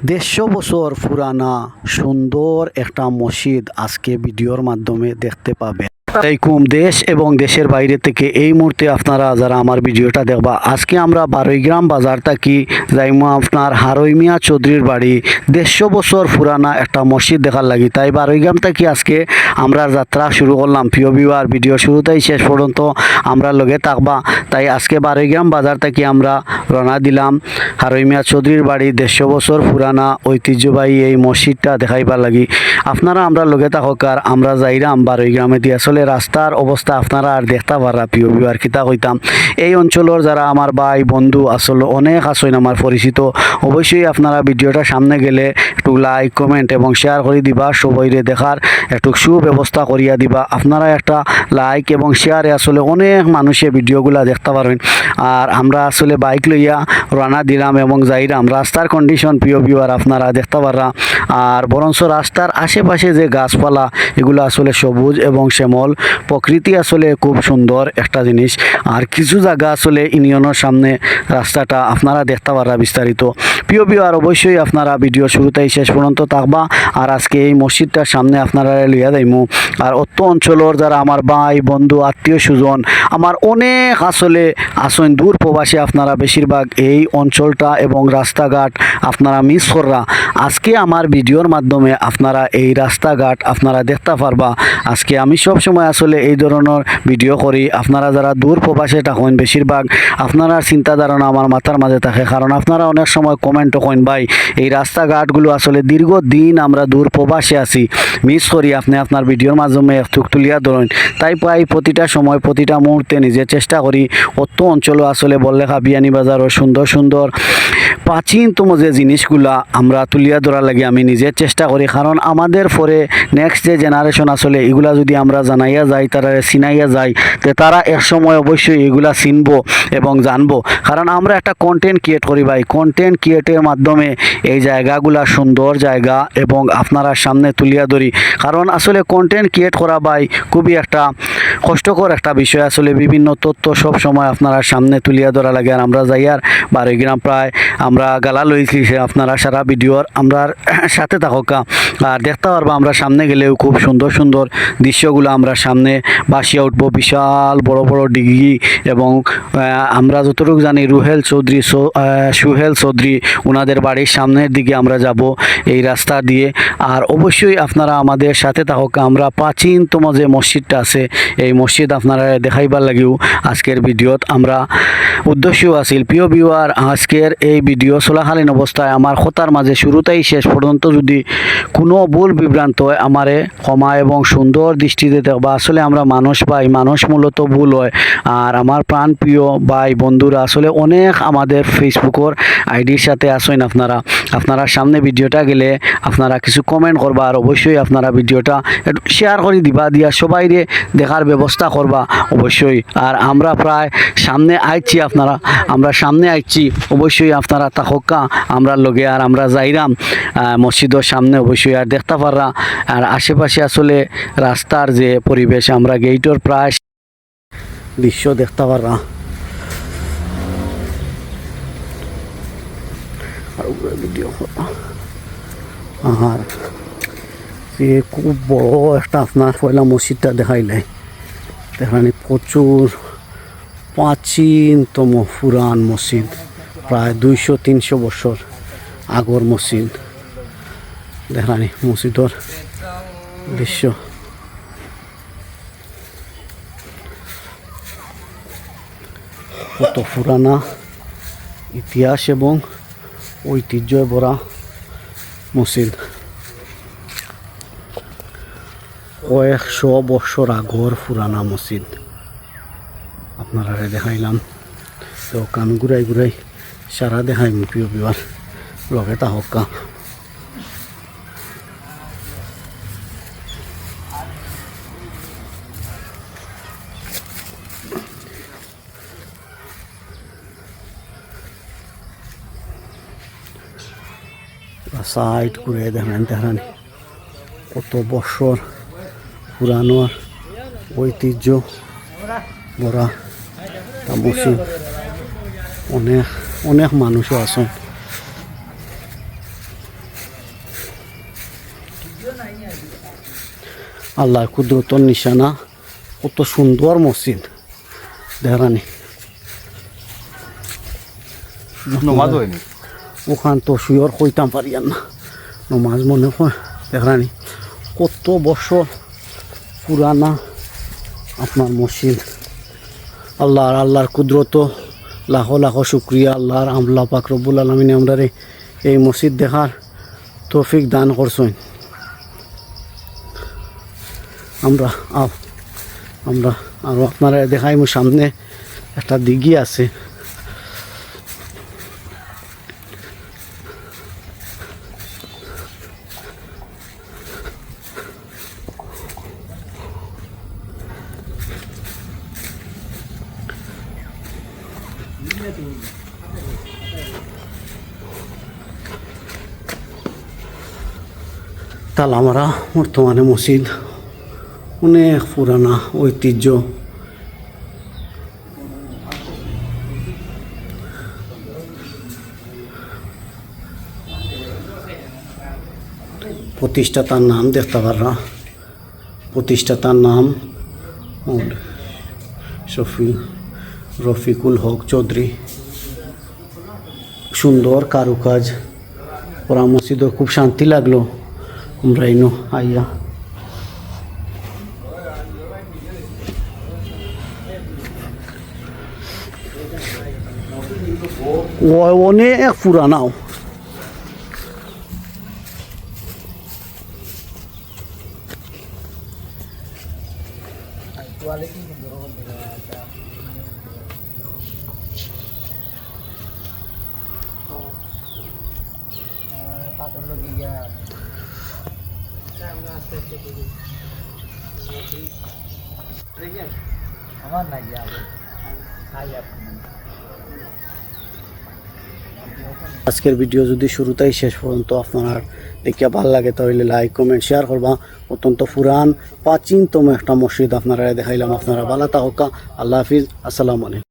দেড়শো বছর পুরানা সুন্দর একটা মসজিদ আজকে ভিডিওর মাধ্যমে দেখতে পাবে আলাইকুম দেশ এবং দেশের বাইরে থেকে এই মুহূর্তে আপনারা যারা আমার ভিডিওটা দেখবা, আজকে আমরা বারৈগ্রাম বাজার থাকি, যাইমু আপনার হারই মিয়া চৌধুরীর বাড়ি। দেড়শো বছর পুরানা একটা মসজিদ দেখার লাগি। তাই বারৈগ্রাম থাকি আজকে আমরা যাত্রা শুরু করলাম। প্রিয় বিবার ভিডিও শুরুতেই শেষ পর্যন্ত আমরা লগে থাকবা। তাই আজকে বারৈগ্রাম বাজার থাকি আমরা রওনা দিলাম। হারই মিয়া চৌধুরীর বাড়ি, দেড়শো বছর পুরানা ঐতিহ্যবাহী এই মসজিদটা দেখাইবার লাগি। আপনারা আমরা লগে থাকক আর আমরা যাইরাম বারৈগ্রামে দিয়ে আসলে রাস্তার অবস্থা আপনারা আর দেখতে পারা প্রিয় বিবার কিতা কইতাম। এই অঞ্চলের যারা আমার ভাই, বন্ধু আসলে, অনেক আসেন আমার পরিচিত, অবশ্যই আপনারা ভিডিওটা সামনে গেলে একটু লাইক কমেন্ট এবং শেয়ার করে দিবা, সবাইরে দেখার একটু সুব্যবস্থা করিয়া দিবা। আপনারা একটা লাইক এবং শেয়ারে আসলে অনেক মানুষে ভিডিওগুলা দেখতে পারবেন। আর আমরা আসলে বাইক লইয়া রানা দিলাম এবং যাইরাম রাস্তার কন্ডিশন প্রিয় ভিউয়ার আপনারা দেখতে পাররা। আর বরঞ্চ রাস্তার আশেপাশে যে গাছপালা, এগুলো আসলে সবুজ এবং শ্যামল। প্রকৃতি আসলে খুব সুন্দর একটা জিনিস। আর কিছু জায়গা আসলে ইউনিয়নের সামনে রাস্তাটা আপনারা দেখতে পারা বিস্তারিত। প্রিয় ভিউয়ার, অবশ্যই আপনারা ভিডিও শুরুতেই শেষ পর্যন্ত থাকবা। আর আজকে এই মসজিদটার সামনে আপনারা লইয়া যাইমু। আর অত অঞ্চলের যারা আমার ভাই, বন্ধু, আত্মীয় স্বজন, আমার অনেক আসলে আসন দূর প্রবাসী আপনারা বেশিরভাগ এই অঞ্চলটা এবং রাস্তাঘাট আপনারা মিস কররা। আজকে আমার ভিডিওর মাধ্যমে আপনারা এই রাস্তাঘাট আপনারা দেখতে পারবা। আজকে আমি সব সময় আসলে এই ধরনের ভিডিও করি। আপনারা যারা দূর প্রবাসে থাকেন বেশিরভাগ, আপনারা চিন্তা ধারণা আমার মাথার মাঝে থাকে। কারণ আপনারা অনেক সময় কমেন্ট করেন, ভাই, এই রাস্তাঘাটগুলো আসলে দীর্ঘদিন আমরা দূর প্রবাসে আছি। মিস করি আপনি আপনার ভিডিওর মাধ্যমে একটু তুলিয়া ধরেন। তাই প্রায় প্রতিটা সময়, প্রতিটা মুহূর্তে নিজে চেষ্টা করি। অত অঞ্চলও আসলে বললেখা, বিয়ানি বাজারও সুন্দর সুন্দর। প্রাচীনতম যে জিনিসগুলা আমরা তুলিয়া ধরার লাগে আমি নিজে চেষ্টা করি। কারণ আমাদের পরে নেক্সট যে জেনারেশন আসলে এগুলা যদি আমরা জানাইয়া যাই, তারা চিনাইয়া যাই তে তারা এক সময় অবশ্যই এগুলা চিনবো এবং জানব। কারণ আমরা একটা কন্টেন্ট ক্রিয়েট করি ভাই। কন্টেন্ট ক্রিয়েটের মাধ্যমে এই জায়গাগুলা সুন্দর জায়গা এবং আপনারা সামনে তুলিয়া ধরি। কারণ আসলে কন্টেন্ট ক্রিয়েট করা বাই খুবই একটা কষ্টকর একটা বিষয়। আসলে বিভিন্ন তথ্য সব সময় আপনারা সামনে তুলিয়া ধরা লাগে আর আমরা যাই আর বারো গ্রাম প্রায় আমরা গালা লইছি আপনারা সারা ভিডিওর আমরা সাথে থাকা আর দেখতে পারব আমরা সামনে গেলেও খুব সুন্দর সুন্দর দৃশ্যগুলো আমরা সামনে বাসিয়া উঠবো। বিশাল বড় বড় ডিগ্রি এবং আমরা যতটুকু জানি রুহেল চৌধুরী সুহেল চৌধুরী ওনাদের বাড়ির সামনের দিকে আমরা যাব এই রাস্তা দিয়ে। আর অবশ্যই আপনারা আমাদের সাথে থাকুক। আমরা প্রাচীনতম যে মসজিদটা আছে এই মসজিদ আপনারা দেখাইবার লাগিও আজকের ভিডিওত আমরা উদ্দেশ্য আছিল, প্রিয় ভিউয়ার আজকের এই ভিডিও চলাকালীন অবস্থায় আমার কথার মাঝে শুরুতেই শেষ পর্যন্ত যদি কোনো ভুল বিভ্রান্ত হয় আমারে ক্ষমা এবং সুন্দর দৃষ্টিতে দেখবা। আসলে আমরা মানুষ পাই মানুষ মূলত ভুল হয়। আর আমার প্রাণ প্রিয় ভাই, বন্ধুরা, আসলে অনেক আমাদের ফেসবুকের আইডির সাথে আসেন আপনারা। আপনারা সামনে ভিডিওটা গেলে আপনারা কিছু কমেন্ট করবা আর অবশ্যই আপনারা ভিডিওটা শেয়ার করে দিবা। দিয়া সবাইরে দেখার ব্যবস্থা করবা অবশ্যই। আর আমরা প্রায় সামনে আইছি আপনারা, আমরা সামনে আইছি, অবশ্যই আপনারা তাহকা আমরা লগে আর আমরা যাইরাম। মসজিদের সামনে অবশ্যই আর দেখতে পাররা। আর আশেপাশে আসলে রাস্তার যে পরিবেশ, আমরা গেইটর প্রায় দৃশ্য দেখতে পাররা। আর খুব বড় একটা আপনার পয়লা মসজিদটা দেখাইলে। দেখানি প্রচুর প্রাচীনতম পুরান মসজিদ, প্রায় দুইশো, তিনশো বছর আগর মসজিদ। দেখানি মসজিদর দৃশ্য। কত পুরানা ইতিহাস এবং ঐতিহ্যে ভরা মসজিদ। কয়েকশো বছর আগর পুরানা মসজিদ। আপনারা দেখাইলাম। তো কান ঘুরাই ঘুরাই সারা দেখাই প্রিয় বিবার লগে তাহকা সাইড ঘুরে দেখেন দেখেন। কত বছর পুরানো ঐতিহ্য ভরা তা মসজিদ অনেক অনেক মানুষও আছেন। আল্লাহ কুদরতর নিশানা কত সুন্দর মসজিদ। নমাজ হয়নি? ওখান তো শুয়র কইতাম পারি না নমাজ মনে হয় দেখানি কত বছর পুরানা আপনার মসজিদ। আল্লাহর আল্লাহর কুদরত, লাখো লাখো শুক্রিয়া আল্লাহর, আমলা পাক রব্বুল আলমিনে আমরা এই মসজিদ দেখার তৌফিক দান করছেন। আমরা আমরা আরও আপনারা দেখাই মো সামনে একটা দিঘি আছে। তালামারা বর্তমানে মসজিদ অনেক পুরানা ঐতিহ্য। প্রতিষ্ঠাতার নাম দেখতে পাররা। প্রতিষ্ঠাতার নাম শফি রফিকুল হক চৌধুরী। সুন্দর কারুকাজ, ওরা মসজিদও খুব শান্তি লাগল। আমরা ইনো আইয়া ও অনেক পুরানাও আমার নাই গিয়া আজকের ভিডিও যদি শুরুতেই শেষ পর্যন্ত আপনার দেখিয়া ভালো লাগে, তাহলে লাইক কমেন্ট শেয়ার করবা। অত্যন্ত পুরান, প্রাচীনতম একটা মসজিদ আপনারা দেখাইলাম। আপনারা ভালো থাকা, আল্লাহ হাফিজ। আসসালামু আলাইকুম।